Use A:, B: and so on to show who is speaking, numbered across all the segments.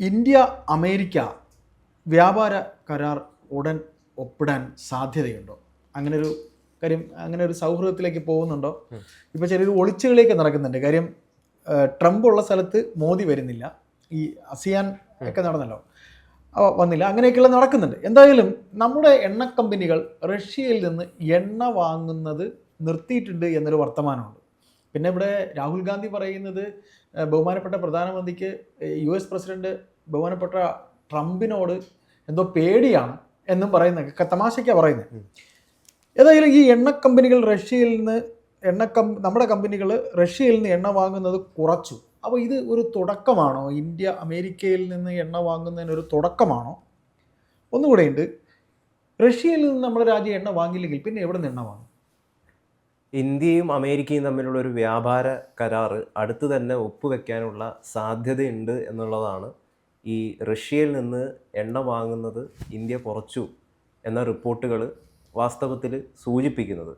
A: India America വ്യാപാര കരാർ ഉടൻ ഒപ്പിടാൻ സാധ്യതയുണ്ടോ? അങ്ങനെ ഒരു കാര്യം അങ്ങനെ ഒരു സൗഹൃദത്തിലേക്ക് പോകുന്നുണ്ടോ? ഇപ്പോൾ ചെറിയൊരു ഒളിച്ചുകളിലേക്ക് നടക്കുന്നുണ്ട്. കാര്യം ട്രംപ് ഉള്ള സ്ഥലത്ത് മോദി വരുന്നില്ല. ഈ അസിയാൻ ഒക്കെ നടന്നല്ലോ. വന്നില്ല. അങ്ങനെയൊക്കെയുള്ള നടക്കുന്നുണ്ട്. എന്തായാലും നമ്മുടെ എണ്ണ കമ്പനികൾ റഷ്യയിൽ നിന്ന് എണ്ണ വാങ്ങുന്നത് നിർത്തിയിട്ടുണ്ട് എന്നൊരു വർത്തമാനമുണ്ട്. പിന്നെ ഇവിടെ രാഹുൽ ഗാന്ധി പറയുന്നത് ബഹുമാനപ്പെട്ട പ്രധാനമന്ത്രിക്ക് യു എസ് പ്രസിഡന്റ് ബഹുമാനപ്പെട്ട ട്രംപിനോട് എന്തോ പേടിയാണ് എന്നും പറയുന്ന തമാശയ്ക്കാണ് പറയുന്നത്. ഏതായാലും ഈ എണ്ണ കമ്പനികൾ റഷ്യയിൽ നിന്ന് എണ്ണ കം നമ്മുടെ കമ്പനികൾ റഷ്യയിൽ നിന്ന് എണ്ണ വാങ്ങുന്നത് കുറച്ചു. അപ്പോൾ ഇത് ഒരു തുടക്കമാണോ? ഇന്ത്യ അമേരിക്കയിൽ നിന്ന് എണ്ണ വാങ്ങുന്നതിന് ഒരു തുടക്കമാണോ? ഒന്നുകൂടെയുണ്ട് റഷ്യയിൽ നിന്ന് നമ്മുടെ രാജ്യം എണ്ണ വാങ്ങിയില്ലെങ്കിൽ പിന്നെ എവിടെ നിന്ന് എണ്ണ വാങ്ങും?
B: ഇന്ത്യയും അമേരിക്കയും തമ്മിലുള്ള ഒരു വ്യാപാര കരാറ് അടുത്ത് തന്നെ ഒപ്പുവെക്കാനുള്ള സാധ്യതയുണ്ട് എന്നുള്ളതാണ് ഈ റഷ്യയിൽ നിന്ന് എണ്ണ വാങ്ങുന്നത് ഇന്ത്യ കുറച്ചു എന്ന റിപ്പോർട്ടുകൾ വാസ്തവത്തിൽ സൂചിപ്പിക്കുന്നത്.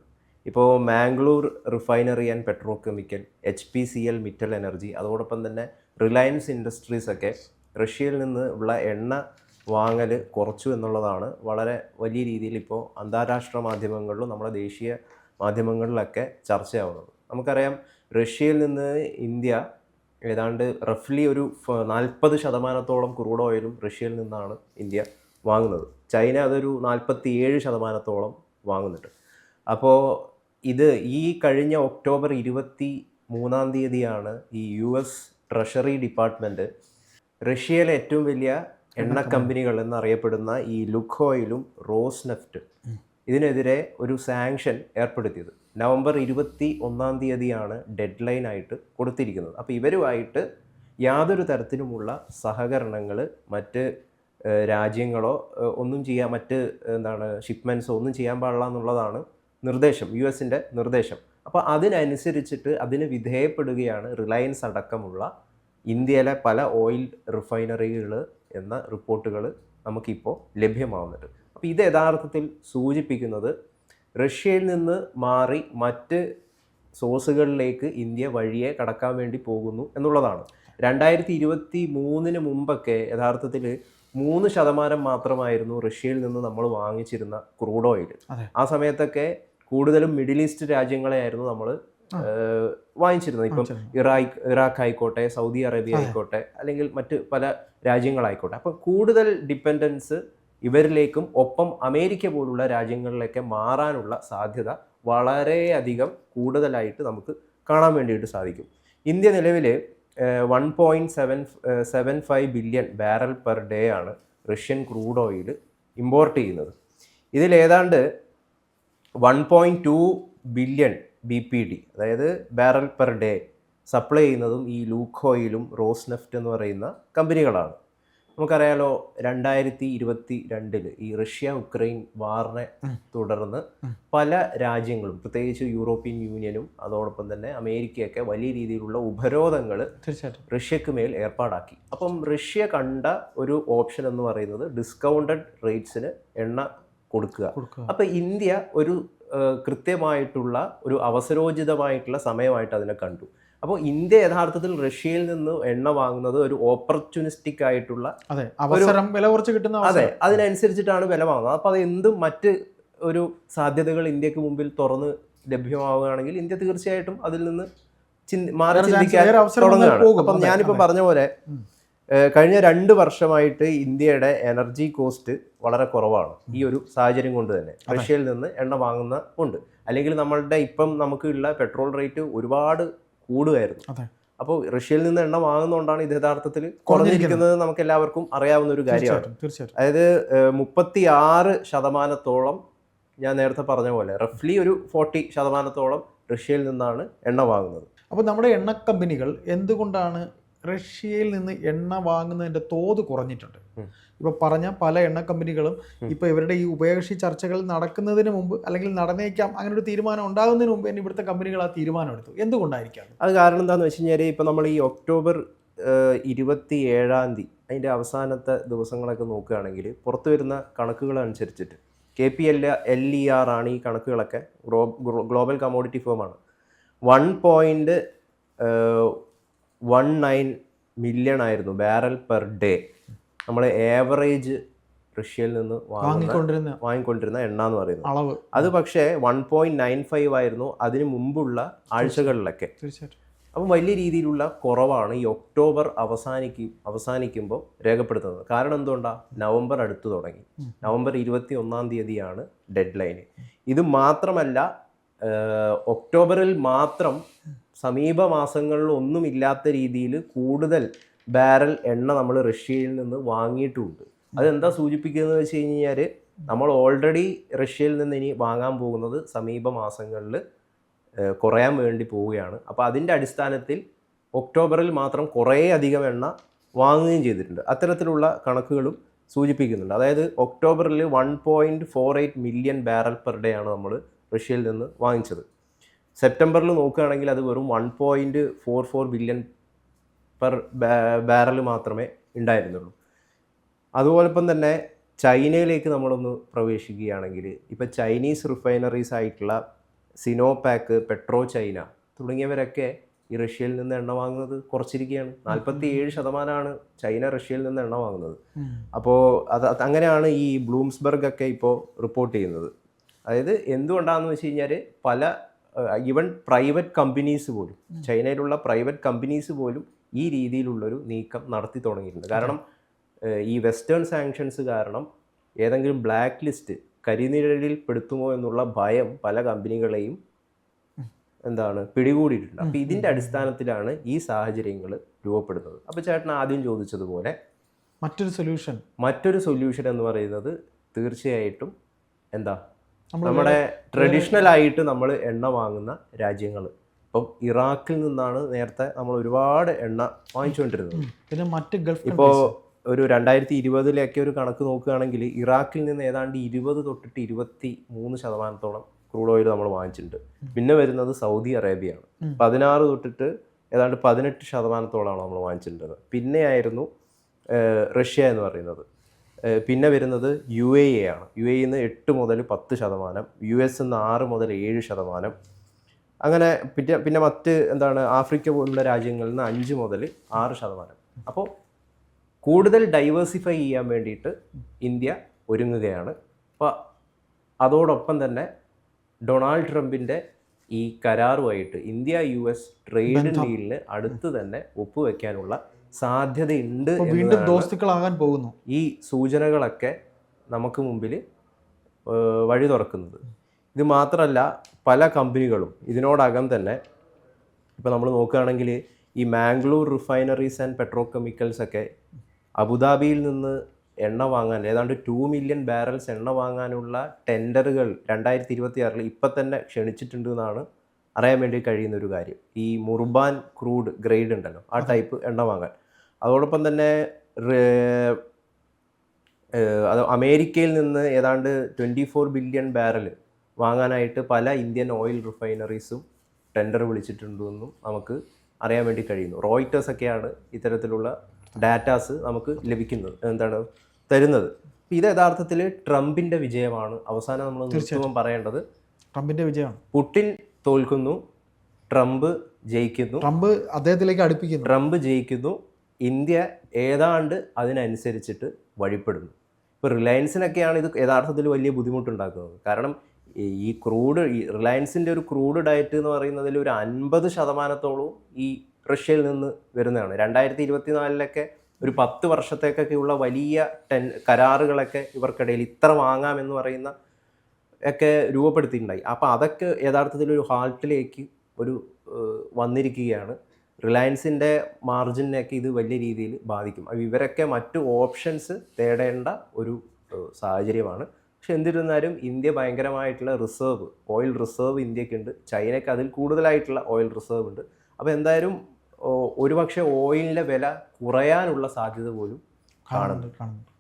B: ഇപ്പോൾ Mangalore refinery and petro chemical H P C L Mittal energy അതോടൊപ്പം തന്നെ റിലയൻസ് ഇൻഡസ്ട്രീസ് ഒക്കെ റഷ്യയിൽ നിന്ന് ഉള്ള എണ്ണ വാങ്ങൽ കുറച്ചു എന്നുള്ളതാണ് വളരെ വലിയ രീതിയിൽ ഇപ്പോൾ അന്താരാഷ്ട്ര മാധ്യമങ്ങളിലും നമ്മുടെ ദേശീയ മാധ്യമങ്ങളിലൊക്കെ ചർച്ചയാവുന്നത്. നമുക്കറിയാം റഷ്യയിൽ നിന്ന് ഇന്ത്യ ഏതാണ്ട് റഫ്ലി ഒരു നാൽപ്പത് ശതമാനത്തോളം ക്രൂഡ് ഓയിലും റഷ്യയിൽ നിന്നാണ് ഇന്ത്യ വാങ്ങുന്നത്. ചൈന അതൊരു നാൽപ്പത്തി ഏഴ് ശതമാനത്തോളം വാങ്ങുന്നുണ്ട്. അപ്പോൾ ഇത് ഈ കഴിഞ്ഞ ഒക്ടോബർ ഇരുപത്തി മൂന്നാം തീയതിയാണ് ഈ യു എസ് ട്രഷറി ഡിപ്പാർട്ട്മെന്റ് റഷ്യയിലെ ഏറ്റവും വലിയ എണ്ണ കമ്പനികൾ എന്നറിയപ്പെടുന്ന ഈ ലുക്കോയിലും റോസ് നെഫ്റ്റ് ഇതിനെതിരെ ഒരു സാങ്ഷൻ ഏർപ്പെടുത്തിയത്. നവംബർ ഇരുപത്തി ഒന്നാം തീയതിയാണ് ഡെഡ് ലൈൻ ആയിട്ട് കൊടുത്തിരിക്കുന്നത്. അപ്പോൾ ഇവരുമായിട്ട് യാതൊരു തരത്തിലുമുള്ള സഹകരണങ്ങൾ മറ്റ് രാജ്യങ്ങളോ ഒന്നും ചെയ്യാൻ മറ്റ് എന്താണ് ഷിപ്മെന്റ്സോ ഒന്നും ചെയ്യാൻ പാടില്ല എന്നുള്ളതാണ് നിർദ്ദേശം യു എസിന്റെ നിർദ്ദേശം. അപ്പോൾ അതിനനുസരിച്ചിട്ട് അതിന് വിധേയപ്പെടുകയാണ് റിലയൻസ് അടക്കമുള്ള ഇന്ത്യയിലെ പല ഓയിൽ റിഫൈനറികൾ എന്ന റിപ്പോർട്ടുകൾ നമുക്കിപ്പോൾ ലഭ്യമാവുന്നുണ്ട് അപ്പോൾ ഇത് യഥാർത്ഥത്തിൽ സൂചിപ്പിക്കുന്നത് റഷ്യയിൽ നിന്ന് മാറി മറ്റ് സോഴ്സുകളിലേക്ക് ഇന്ത്യ വഴിയെ കടക്കാൻ വേണ്ടി പോകുന്നു എന്നുള്ളതാണ്. രണ്ടായിരത്തി ഇരുപത്തി മൂന്നിന് മുമ്പൊക്കെ യഥാർത്ഥത്തിൽ മൂന്ന് ശതമാനം മാത്രമായിരുന്നു റഷ്യയിൽ നിന്ന് നമ്മൾ വാങ്ങിച്ചിരുന്ന ക്രൂഡ് ഓയിൽ. ആ സമയത്തൊക്കെ കൂടുതലും മിഡിൽ ഈസ്റ്റ് രാജ്യങ്ങളെയായിരുന്നു നമ്മൾ വാങ്ങിച്ചിരുന്നത്. ഇപ്പം. ഇറാഖ് ഇറാഖ് ആയിക്കോട്ടെ സൗദി അറേബ്യ. ആയിക്കോട്ടെ അല്ലെങ്കിൽ മറ്റ് പല രാജ്യങ്ങളായിക്കോട്ടെ. അപ്പം കൂടുതൽ ഡിപ്പെൻഡൻസ് ഇവരിലേക്കും ഒപ്പം അമേരിക്ക പോലുള്ള രാജ്യങ്ങളിലേക്ക് മാറാനുള്ള സാധ്യത വളരെയധികം കൂടുതലായിട്ട് നമുക്ക് കാണാൻ വേണ്ടിയിട്ട് സാധിക്കും. ഇന്ത്യ നിലവിൽ one point seven seven five billion barrel per day ആണ് റഷ്യൻ ക്രൂഡ് ഓയിൽ ഇമ്പോർട്ട് ചെയ്യുന്നത്. ഇതിൽ ഏതാണ്ട് one point two billion B P D അതായത് ബാരൽ പെർ ഡേ സപ്ലൈ ചെയ്യുന്നതും ഈ ലൂക്കോയിലും റോസ് നെഫ്റ്റ് എന്ന് പറയുന്ന കമ്പനികളാണ് നമുക്കറിയാലോ രണ്ടായിരത്തി ഇരുപത്തി രണ്ടിൽ ഈ റഷ്യ ഉക്രൈൻ വാറിനെ തുടർന്ന് പല രാജ്യങ്ങളും പ്രത്യേകിച്ച് യൂറോപ്യൻ യൂണിയനും അതോടൊപ്പം തന്നെ അമേരിക്കയൊക്കെ വലിയ രീതിയിലുള്ള ഉപരോധങ്ങൾ റഷ്യക്ക് മേൽ ഏർപ്പാടാക്കി. അപ്പം റഷ്യ കണ്ട ഒരു ഓപ്ഷൻ എന്ന് പറയുന്നത് ഡിസ്കൗണ്ടഡ് റേറ്റ്സിന് എണ്ണ കൊടുക്കുക. അപ്പം ഇന്ത്യ ഒരു കൃത്യമായിട്ടുള്ള ഒരു അവസരോചിതമായിട്ടുള്ള സമയമായിട്ട് അതിനെ കണ്ടു. അപ്പോൾ ഇന്ത്യ യഥാർത്ഥത്തിൽ റഷ്യയിൽ നിന്ന് എണ്ണ വാങ്ങുന്നത് ഒരു ഓപ്പർച്യൂണിസ്റ്റിക് ആയിട്ടുള്ള
A: അതെ അവസരം വില കുറച്ച് കിട്ടുന്ന
B: അതെ അതിനനുസരിച്ചിട്ടാണ് വില വാങ്ങുന്നത്. അപ്പോൾ അത് എന്തും മറ്റ് ഒരു സാധ്യതകൾ ഇന്ത്യയ്ക്ക് മുമ്പിൽ തുറന്ന് ലഭ്യമാവുകയാണെങ്കിൽ ഇന്ത്യ തീർച്ചയായിട്ടും അതിൽ നിന്ന് മാറി ചിന്തിക്കാൻ തുടങ്ങുകയാണ്. അപ്പം ഞാനിപ്പോൾ പറഞ്ഞ പോലെ കഴിഞ്ഞ രണ്ട് വർഷമായിട്ട് ഇന്ത്യയുടെ എനർജി കോസ്റ്റ് വളരെ കുറവാണ് ഈ ഒരു സാഹചര്യം കൊണ്ട് തന്നെ. റഷ്യയിൽ നിന്ന് എണ്ണ വാങ്ങുന്ന ഉണ്ട്. അല്ലെങ്കിൽ നമ്മളുടെ ഇപ്പം നമുക്കുള്ള പെട്രോൾ റേറ്റ് ഒരുപാട് കൂടുകയായിരുന്നു. അപ്പോൾ റഷ്യയിൽ നിന്ന് എണ്ണ വാങ്ങുന്നതുകൊണ്ടാണ് ഇത് യഥാർത്ഥത്തിൽ കുറഞ്ഞിരിക്കുന്നത്. നമുക്ക് എല്ലാവർക്കും അറിയാവുന്ന ഒരു കാര്യമാണ്.
A: തീർച്ചയായിട്ടും
B: അതായത് മുപ്പത്തി ആറ് ശതമാനത്തോളം ഞാൻ നേരത്തെ പറഞ്ഞ പോലെ റഫ്ലി ഒരു ഫോർട്ടി ശതമാനത്തോളം റഷ്യയിൽ നിന്നാണ് എണ്ണ വാങ്ങുന്നത്.
A: അപ്പോൾ നമ്മുടെ എണ്ണ കമ്പനികൾ എന്തുകൊണ്ടാണ് റഷ്യയിൽ നിന്ന് എണ്ണ വാങ്ങുന്നതിന്റെ തോത് കുറഞ്ഞിട്ടുണ്ട്. ഇപ്പോൾ പറഞ്ഞ പല എണ്ണ കമ്പനികളും. ഇപ്പോൾ ഇവരുടെ ഈ ഉഭയകക്ഷി ചർച്ചകൾ നടക്കുന്നതിന് മുമ്പ് അല്ലെങ്കിൽ നടന്നേക്കാം അങ്ങനെ ഒരു തീരുമാനം ഉണ്ടാകുന്നതിന് മുമ്പ് തന്നെ ഇവിടുത്തെ കമ്പനികൾ ആ തീരുമാനം എടുത്തു എന്തുകൊണ്ടായിരിക്കാം അത്?
B: അത് കാരണം എന്താണെന്ന് വെച്ച് കഴിഞ്ഞാൽ ഇപ്പോൾ നമ്മൾ ഈ ഒക്ടോബർ ഇരുപത്തി ഏഴാം തീയതി അതിന്റെ അവസാനത്തെ ദിവസങ്ങളൊക്കെ നോക്കുകയാണെങ്കിൽ പുറത്തു വരുന്ന കണക്കുകൾ അനുസരിച്ചിട്ട് K P L L E R ആണ് ഈ കണക്കുകളൊക്കെ global commodity ഫേമാണ് one point one nine million ആയിരുന്നു ബാരൽ പെർ ഡേ നമ്മൾ ഏവറേജ് റഷ്യയിൽ നിന്ന്
A: വാങ്ങിക്കൊണ്ടിരുന്ന
B: വാങ്ങിക്കൊണ്ടിരുന്ന എണ്ണ എന്ന് പറയുന്നത്.
A: അളവ്.
B: അത് പക്ഷേ വൺ പോയിന്റ് നയൻ ഫൈവ് ആയിരുന്നു അതിന് മുമ്പുള്ള ആഴ്ചകളിലൊക്കെ.
A: തീർച്ചയായിട്ടും.
B: അപ്പം വലിയ രീതിയിലുള്ള കുറവാണ് ഈ ഒക്ടോബർ അവസാനിക്കും അവസാനിക്കുമ്പോൾ രേഖപ്പെടുത്തുന്നത്. കാരണം എന്തുകൊണ്ടാണ് നവംബർ അടുത്ത് തുടങ്ങി. നവംബർ ഇരുപത്തി ഒന്നാം തീയതിയാണ് ഡെഡ് ലൈന് ഇത് മാത്രമല്ല ഒക്ടോബറിൽ മാത്രം സമീപ മാസങ്ങളിൽ ഒന്നുമില്ലാത്ത രീതിയിൽ കൂടുതൽ ബാരൽ എണ്ണ നമ്മൾ റഷ്യയിൽ നിന്ന് വാങ്ങിയിട്ടുമുണ്ട് അതെന്താ സൂചിപ്പിക്കുന്നത് വെച്ച് കഴിഞ്ഞാൽ നമ്മൾ ഓൾറെഡി റഷ്യയിൽ നിന്ന് ഇനി വാങ്ങാൻ പോകുന്നത് സമീപ മാസങ്ങളിൽ കുറയാൻ വേണ്ടി പോവുകയാണ്. അപ്പോൾ അതിന്റെ അടിസ്ഥാനത്തിൽ ഒക്ടോബറിൽ മാത്രം കുറേ അധികം എണ്ണ വാങ്ങുകയും ചെയ്തിട്ടുണ്ട്. അത്തരത്തിലുള്ള കണക്കുകളും സൂചിപ്പിക്കുന്നുണ്ട്. അതായത് ഒക്ടോബറിൽ one point four eight million barrel per day ആണ് നമ്മൾ റഷ്യയിൽ നിന്ന് വാങ്ങിച്ചത്. സെപ്റ്റംബറിൽ നോക്കുകയാണെങ്കിൽ അത് വെറും one point four four billion per barrel മാത്രമേ ഉണ്ടായിരുന്നുള്ളൂ. അതുപോലൊപ്പം തന്നെ ചൈനയിലേക്ക് നമ്മളൊന്ന് പ്രവേശിക്കുകയാണെങ്കിൽ ഇപ്പോൾ ചൈനീസ് റിഫൈനറീസ് ആയിട്ടുള്ള സിനോപാക്ക് പെട്രോ ചൈന തുടങ്ങിയവരൊക്കെ ഈ റഷ്യയിൽ നിന്ന് എണ്ണ വാങ്ങുന്നത് കുറച്ചിരിക്കുകയാണ്. നാൽപ്പത്തി ഏഴ് ശതമാനമാണ് ചൈന റഷ്യയിൽ നിന്ന് എണ്ണ വാങ്ങുന്നത്. അപ്പോൾ അത് അങ്ങനെയാണ് ഈ ബ്ലൂംസ്ബർഗ് ഒക്കെ ഇപ്പോൾ റിപ്പോർട്ട് ചെയ്യുന്നത്. അതായത് എന്തുകൊണ്ടാണെന്ന് വെച്ച് കഴിഞ്ഞാൽ പല ഈവൻ പ്രൈവറ്റ് കമ്പനീസ് പോലും ചൈനയിലുള്ള പ്രൈവറ്റ് കമ്പനീസ് പോലും ഈ രീതിയിലുള്ളൊരു നീക്കം നടത്തി തുടങ്ങിയിട്ടുണ്ട്. കാരണം ഈ വെസ്റ്റേൺ സാങ്ഷൻസ് കാരണം ഏതെങ്കിലും ബ്ലാക്ക് ലിസ്റ്റ് കരിനിഴലിൽ പെടുത്തുമോ എന്നുള്ള ഭയം പല കമ്പനികളെയും എന്താണ് പിടികൂടിയിട്ടുണ്ട്. അപ്പോൾ ഇതിന്റെ അടിസ്ഥാനത്തിലാണ് ഈ സാഹചര്യങ്ങൾ രൂപപ്പെടുന്നത്. അപ്പോൾ ചേട്ടൻ ആദ്യം ചോദിച്ചതുപോലെ
A: മറ്റൊരു സൊല്യൂഷൻ.
B: മറ്റൊരു സൊല്യൂഷൻ എന്ന് പറയുന്നത് തീർച്ചയായിട്ടും എന്താ നമ്മുടെ ട്രഡീഷണൽ ആയിട്ട് നമ്മൾ എണ്ണ വാങ്ങുന്ന രാജ്യങ്ങൾ ഇപ്പം ഇറാഖിൽ നിന്നാണ് നേരത്തെ നമ്മൾ ഒരുപാട് എണ്ണ വാങ്ങിച്ചുകൊണ്ടിരുന്നത്.
A: പിന്നെ മറ്റ് ഗൾഫ്
B: ഇപ്പോൾ ഒരു രണ്ടായിരത്തി ഇരുപതിലൊക്കെ ഒരു കണക്ക് നോക്കുകയാണെങ്കിൽ ഇറാഖിൽ നിന്ന് ഏതാണ്ട് ഇരുപത് തൊട്ടിട്ട് ഇരുപത്തി മൂന്ന് ശതമാനത്തോളം ക്രൂഡ് ഓയിൽ നമ്മൾ വാങ്ങിച്ചിട്ടുണ്ട്. പിന്നെ വരുന്നത് സൗദി അറേബ്യയാണ്. പതിനാറ് തൊട്ടിട്ട് ഏതാണ്ട് പതിനെട്ട് ശതമാനത്തോളമാണ് നമ്മൾ വാങ്ങിച്ചിട്ടുള്ളത്. പിന്നെയായിരുന്നു റഷ്യ എന്ന് പറയുന്നത്. പിന്നെ വരുന്നത് യു എ എ ആണ്. യു എ നിന്ന് എട്ട് മുതൽ പത്ത് ശതമാനം യു എസ് നിന്ന് ആറ് മുതൽ ഏഴ് ശതമാനം. അങ്ങനെ പിന്നെ പിന്നെ മറ്റ് എന്താണ് ആഫ്രിക്ക പോലുള്ള രാജ്യങ്ങളിൽ നിന്ന് അഞ്ച് മുതൽ ആറ് ശതമാനം. അപ്പോൾ കൂടുതൽ ഡൈവേഴ്സിഫൈ ചെയ്യാൻ വേണ്ടിയിട്ട് ഇന്ത്യ ഒരുങ്ങുകയാണ്. അപ്പോൾ അതോടൊപ്പം തന്നെ ഡൊണാൾഡ് ട്രംപിന്റെ ഈ കരാറുമായിട്ട് ഇന്ത്യ യു എസ് ട്രേഡ് ഡീലിന് അടുത്ത് തന്നെ ഒപ്പുവെക്കാനുള്ള സാധ്യതയുണ്ട്
A: വീണ്ടും ദോസ്തുക്കളാകാൻ പോകുന്നു.
B: ഈ സൂചനകളൊക്കെ നമുക്ക് മുമ്പിൽ വഴി തുറക്കുന്നത്. ഇത് മാത്രമല്ല പല കമ്പനികളും ഇതിനോടകം തന്നെ ഇപ്പോൾ നമ്മൾ നോക്കുകയാണെങ്കിൽ ഈ Mangalore refineries and petro chemicals ഒക്കെ അബുദാബിയിൽ നിന്ന് എണ്ണ വാങ്ങാൻ ഏതാണ്ട് ടു മില്യൺ ബാരൽസ് എണ്ണ വാങ്ങാനുള്ള ടെൻഡറുകൾ രണ്ടായിരത്തി ഇരുപത്തി ആറിൽ ഇപ്പം തന്നെ ക്ഷണിച്ചിട്ടുണ്ട് എന്നാണ് അറിയാൻ വേണ്ടി കഴിയുന്ന ഒരു കാര്യം. ഈ മുർബാൻ ക്രൂഡ് ഗ്രേഡ് ഉണ്ടല്ലോ ആ ടൈപ്പ് എണ്ണ വാങ്ങാൻ. അതോടൊപ്പം തന്നെ അത് അമേരിക്കയിൽ നിന്ന് ഏതാണ്ട് ട്വന്റി ഫോർ ബില്യൺ ബാരൽ വാങ്ങാനായിട്ട് പല ഇന്ത്യൻ ഓയിൽ റിഫൈനറീസും ടെൻഡർ വിളിച്ചിട്ടുണ്ടെന്നും നമുക്ക് അറിയാൻ വേണ്ടി കഴിയുന്നു. റോയിറ്റേഴ്സ് ഒക്കെയാണ് ഇത്തരത്തിലുള്ള ഡാറ്റാസ് നമുക്ക് ലഭിക്കുന്നത് എന്താണ് തരുന്നത്. ഇത് യഥാർത്ഥത്തിൽ ട്രംപിന്റെ വിജയമാണ്. അവസാനം നമ്മൾ തീർച്ചയായും പറയേണ്ടത്
A: ട്രംപിന്റെ വിജയമാണ്.
B: പുടിൻ തോൽക്കുന്നു. ട്രംപ് ജയിക്കുന്നു.
A: ട്രംപ് അദ്ദേഹത്തിലേക്ക് അടുപ്പിക്കുന്നു.
B: ട്രംപ് ജയിക്കുന്നു. ഇന്ത്യ ഏതാണ്ട് അതിനനുസരിച്ചിട്ട് വഴിപ്പെടുന്നു. ഇപ്പോൾ റിലയൻസിനൊക്കെയാണ് ഇത് യഥാർത്ഥത്തിൽ വലിയ ബുദ്ധിമുട്ടുണ്ടാക്കുന്നത്. കാരണം ഈ- ക്രൂഡ് ഈ റിലയൻസിന്റെ ഒരു ക്രൂഡ് ഡയറ്റ് എന്ന് പറയുന്നതിൽ ഒരു അൻപത് ശതമാനത്തോളവും ഈ റഷ്യയിൽ നിന്ന് വരുന്നതാണ്. രണ്ടായിരത്തി ഇരുപത്തിനാലിലൊക്കെ ഒരു പത്ത് വർഷത്തേക്കൊക്കെയുള്ള വലിയ ടെൻ കരാറുകളൊക്കെ ഇവർക്കിടയിൽ ഇത്ര വാങ്ങാമെന്ന് പറയുന്ന ഒക്കെ രൂപപ്പെടുത്തിയിട്ടുണ്ടായി. അപ്പോൾ അതൊക്കെ യഥാർത്ഥത്തിൽ ഒരു ഹാൾട്ടിലേക്ക് ഒരു വന്നിരിക്കുകയാണ്. റിലയൻസിന്റെ മാർജിനൊക്കെ ഇത് വലിയ രീതിയിൽ ബാധിക്കും. ഇവരൊക്കെ മറ്റു ഓപ്ഷൻസ് തേടേണ്ട ഒരു സാഹചര്യമാണ്. പക്ഷെ എന്നിരുന്നാലും ഇന്ത്യ ഭയങ്കരമായിട്ടുള്ള റിസർവ് ഓയിൽ റിസർവ് ഇന്ത്യക്കുണ്ട്. ചൈനയ്ക്ക് അതിൽ കൂടുതലായിട്ടുള്ള ഓയിൽ റിസർവ് ഉണ്ട് അപ്പോൾ എന്തായാലും ഒരുപക്ഷെ ഓയിലിന്റെ വില കുറയാനുള്ള സാധ്യത പോലും
A: കാണുന്നുണ്ട്. കാണുന്നുണ്ട്.